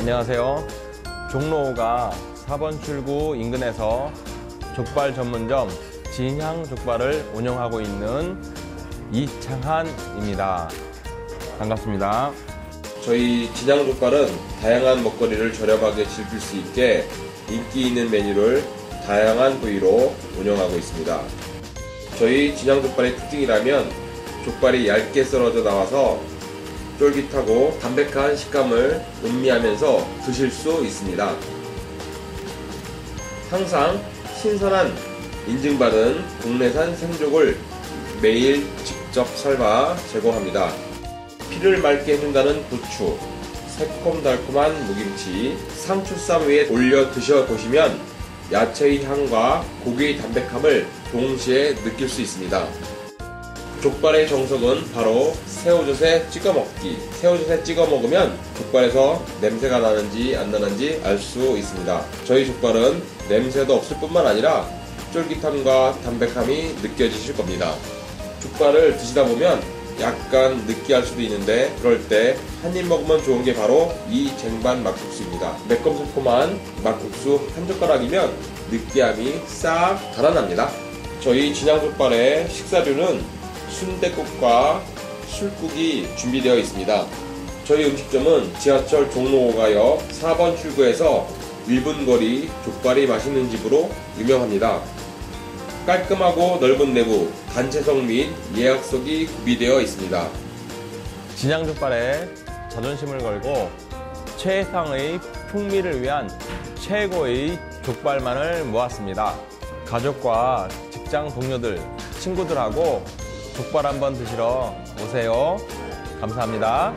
안녕하세요. 종로가 4번 출구 인근에서 족발 전문점 진향 족발을 운영하고 있는 이창한입니다. 반갑습니다. 저희 진향 족발은 다양한 먹거리를 저렴하게 즐길 수 있게 인기 있는 메뉴를 다양한 부위로 운영하고 있습니다. 저희 진향 족발의 특징이라면 족발이 얇게 썰어져 나와서 쫄깃하고 담백한 식감을 음미하면서 드실 수 있습니다. 항상 신선한 인증받은 국내산 생족을 매일 직접 삶아 제공합니다. 피를 맑게 해준다는 부추, 새콤달콤한 무김치, 상추쌈 위에 올려 드셔보시면 야채의 향과 고기의 담백함을 동시에 느낄 수 있습니다. 족발의 정석은 바로 새우젓에 찍어 먹기. 새우젓에 찍어 먹으면 족발에서 냄새가 나는지 안 나는지 알 수 있습니다. 저희 족발은 냄새도 없을 뿐만 아니라 쫄깃함과 담백함이 느껴지실 겁니다. 족발을 드시다 보면 약간 느끼할 수도 있는데 그럴 때 한 입 먹으면 좋은 게 바로 이 쟁반 막국수입니다. 매콤새콤한 막국수 한 젓가락이면 느끼함이 싹 달아납니다. 저희 진양족발의 식사류는 순대국과 술국이 준비되어 있습니다. 저희 음식점은 지하철 종로 5가역 4번 출구에서 1분 거리 족발이 맛있는 집으로 유명합니다. 깔끔하고 넓은 내부, 단체석 및 예약석이 구비되어 있습니다. 진양족발에 자존심을 걸고 최상의 풍미를 위한 최고의 족발만을 모았습니다. 가족과 직장 동료들, 친구들하고 족발 한번 드시러 오세요. 감사합니다.